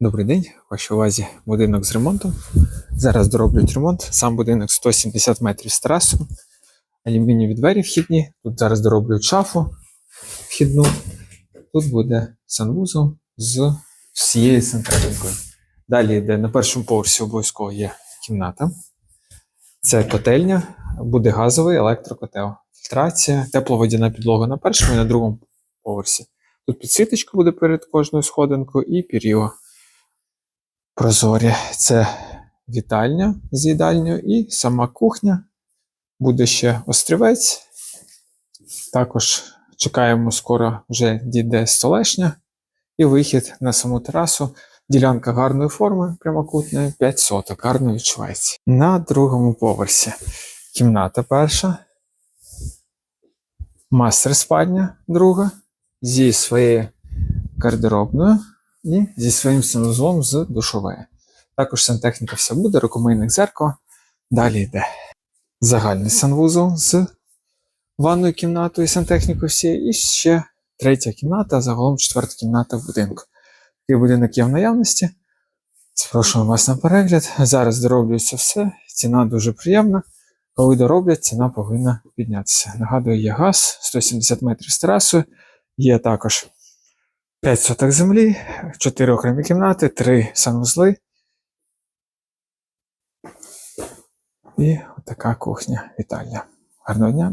Добрий день, вашій увазі будинок з ремонтом. Зараз дороблять ремонт. Сам будинок 170 метрів з терасою. Алюмінієві двері вхідні. Тут зараз дороблюють шафу вхідну. Тут буде санвузол з всією сантехнікою. Далі йде на першому поверсі обов'язково є кімната. Це котельня, буде газовий електрокотел. Фільтрація, тепловодяна підлога на першому і на другому поверсі. Тут підсвіточка буде перед кожною сходинкою і пір'їо прозорі. Це вітальня з їдальнею і сама кухня. Буде ще острівець. Також чекаємо, скоро вже дійде столешня і вихід на саму терасу. Ділянка гарної форми, прямокутної, 5 соток, гарно відчувається. На другому поверсі кімната перша, мастер спальня друга зі своєю гардеробною і зі своїм санузлом з душової. Також сантехніка вся буде, рукомийник зеркало. Далі йде загальний санвузол з ванною кімнатою і сантехнікою всією. І ще третя кімната, загалом четверта кімната в будинку. Такий будинок є в наявності. Запрошуємо вас на перегляд. Зараз дороблюється все. Ціна дуже приємна. Коли дороблять, ціна повинна піднятися. Нагадую, є газ 170 метрів з терасою. Є також 5 соток землі, 4 окремі кімнати, 3 санвузли. І така кухня вітальня. Гарного дня.